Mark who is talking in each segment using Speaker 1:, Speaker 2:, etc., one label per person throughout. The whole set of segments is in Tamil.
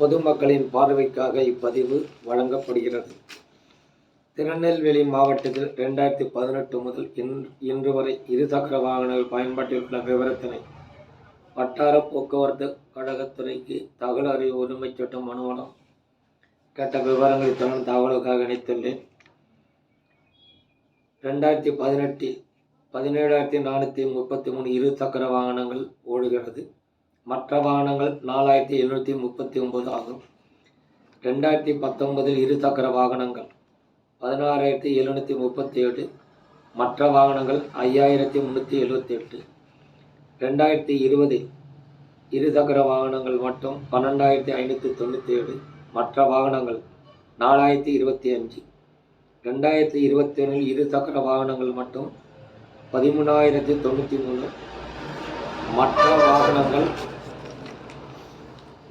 Speaker 1: பொதுமக்களின் பார்வைக்காக இப்பதிவு வழங்கப்படுகிறது. திருநெல்வேலி மாவட்டத்தில் ரெண்டாயிரத்தி பதினெட்டு முதல் இன்- இன்று வரை இருசக்கர வாகனங்கள் பயன்பாட்டில் உள்ள விவரத்தினை வட்டார போக்குவரத்து கழகத்துறைக்கு தகவல் அறிவு உரிமைச் சட்டம் அனுமதம் கேட்ட விவரங்களை தொடர்ந்து தகவலுக்காக இணைத்துள்ளேன். ரெண்டாயிரத்தி பதினெட்டில் பதினேழாயிரத்தி நானூற்றி முப்பத்தி மூணு இருசக்கர வாகனங்கள் ஓடுகிறது. மற்ற வாகனங்கள் நாலாயிரத்தி எழுநூற்றி முப்பத்தி ஒம்பது ஆகும். ரெண்டாயிரத்தி பத்தொன்பதில் இருசக்கர வாகனங்கள் பதினாறாயிரத்தி எழுநூற்றி முப்பத்தி ஏழு மற்ற வாகனங்கள் ஐயாயிரத்தி முந்நூற்றி எழுபத்தி எட்டு ரெண்டாயிரத்தி இருபதில் இருசக்கர வாகனங்கள் மட்டும் பன்னெண்டாயிரத்தி ஐநூற்றி தொண்ணூற்றி ஏழு மற்ற வாகனங்கள் நாலாயிரத்தி இருபத்தி அஞ்சு. ரெண்டாயிரத்தி இருபத்தி ஒன்றில் இருசக்கர வாகனங்கள் மட்டும் பதிமூணாயிரத்தி தொண்ணூற்றி மூணு மற்ற வாகனங்கள்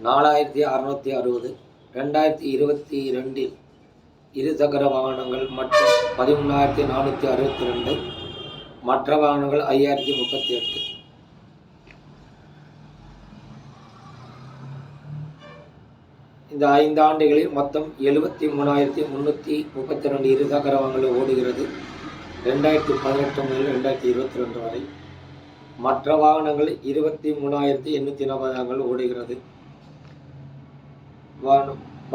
Speaker 1: நாலாயிரத்தி அறநூற்றி அறுபது ரெண்டாயிரத்தி இருபத்தி ரெண்டில் இரு சக்கர வாகனங்கள் மற்றும் பதிமூணாயிரத்தி நானூற்றி அறுபத்தி ரெண்டு மற்ற வாகனங்கள் ஐயாயிரத்தி முப்பத்தி எட்டு. இந்த ஐந்து ஆண்டுகளில் மொத்தம் எழுபத்தி மூணாயிரத்தி முந்நூற்றி முப்பத்தி ரெண்டு இருசக்கர வாகனங்கள் ஓடுகிறது. ரெண்டாயிரத்தி பதினெட்டு முதல் ரெண்டாயிரத்தி இருபத்தி ரெண்டு வரை. மற்ற வாகனங்கள் இருபத்தி மூணாயிரத்தி எண்ணூற்றி நாற்பதாங்கள் ஓடுகிறது.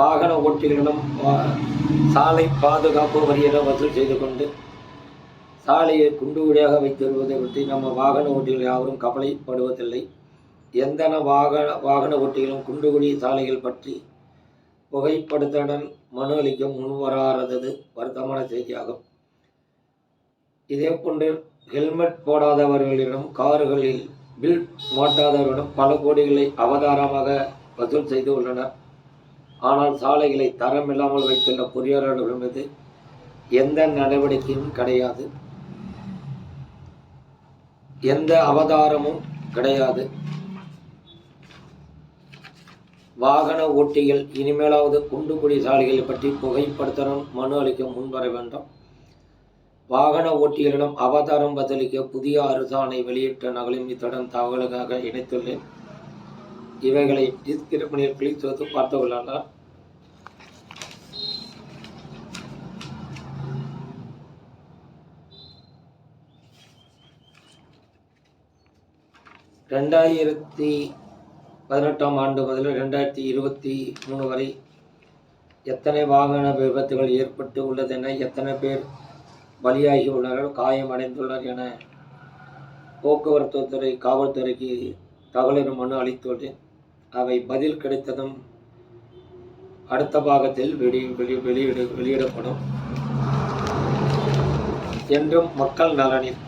Speaker 1: வாகன ஓட்டிகளிடம் சாலை பாதுகாப்பு வரியிடம் வசூல் செய்து கொண்டு சாலையை குண்டு வழியாக வைத்திருப்பதை பற்றி நம்ம வாகன ஓட்டிகள் யாவரும் கவலைப்படுவதில்லை. எந்தன வாகன வாகன ஓட்டிகளும் குண்டுகுடி சாலைகள் பற்றி புகைப்படுத்தடன் மனு அளிக்க முன்வராதது வருத்தமான செய்தியாகும். இதே போன்று ஹெல்மெட் போடாதவர்களிடம் கார்களில் பில் மாட்டாதவர்களிடம் பல கோடிகளை அவதாரமாக வசூல் செய்து உள்ளனர். ஆனால் சாலைகளை தரம் இல்லாமல் வைத்துள்ள பொறியாளர்கள் மீது எந்த நடவடிக்கையும் கிடையாது. எந்த அவதாரமும் கிடையாது. வாகன ஓட்டிகள் இனிமேலாவது குண்டுகுடி சாலைகளை பற்றி புகைப்படுத்தணும் மனு அளிக்க முன்வர வேண்டும். வாகன ஓட்டிகளிடம் அவதாரம் பதிலளிக்க புதிய அருசானை வெளியிட்ட நகலும் இத்துடன் தகவலுக்காக இணைத்துள்ளேன். இவைகளை டிஸ்கிரிப்ஷனில் கிளிக் செய்து பார்த்து கொள்ளலாம். ரெண்டாயிரத்தி பதினெட்டாம் ஆண்டு முதல் ரெண்டாயிரத்தி இருபத்தி மூணு வரை எத்தனை வாகன விபத்துகள் ஏற்பட்டு உள்ளதென எத்தனை பேர் பலியாகி உள்ளனர் காயமடைந்துள்ளனர் என போக்குவரத்து துறை காவல்துறைக்கு தகவலின் மனு அளித்துள்ளேன் அவை பதில் கிடைத்ததும் அடுத்த பாகத்தில் வெளி வெளி வெளியிட வெளியிடப்படும் என்றும் மக்கள் நலனில்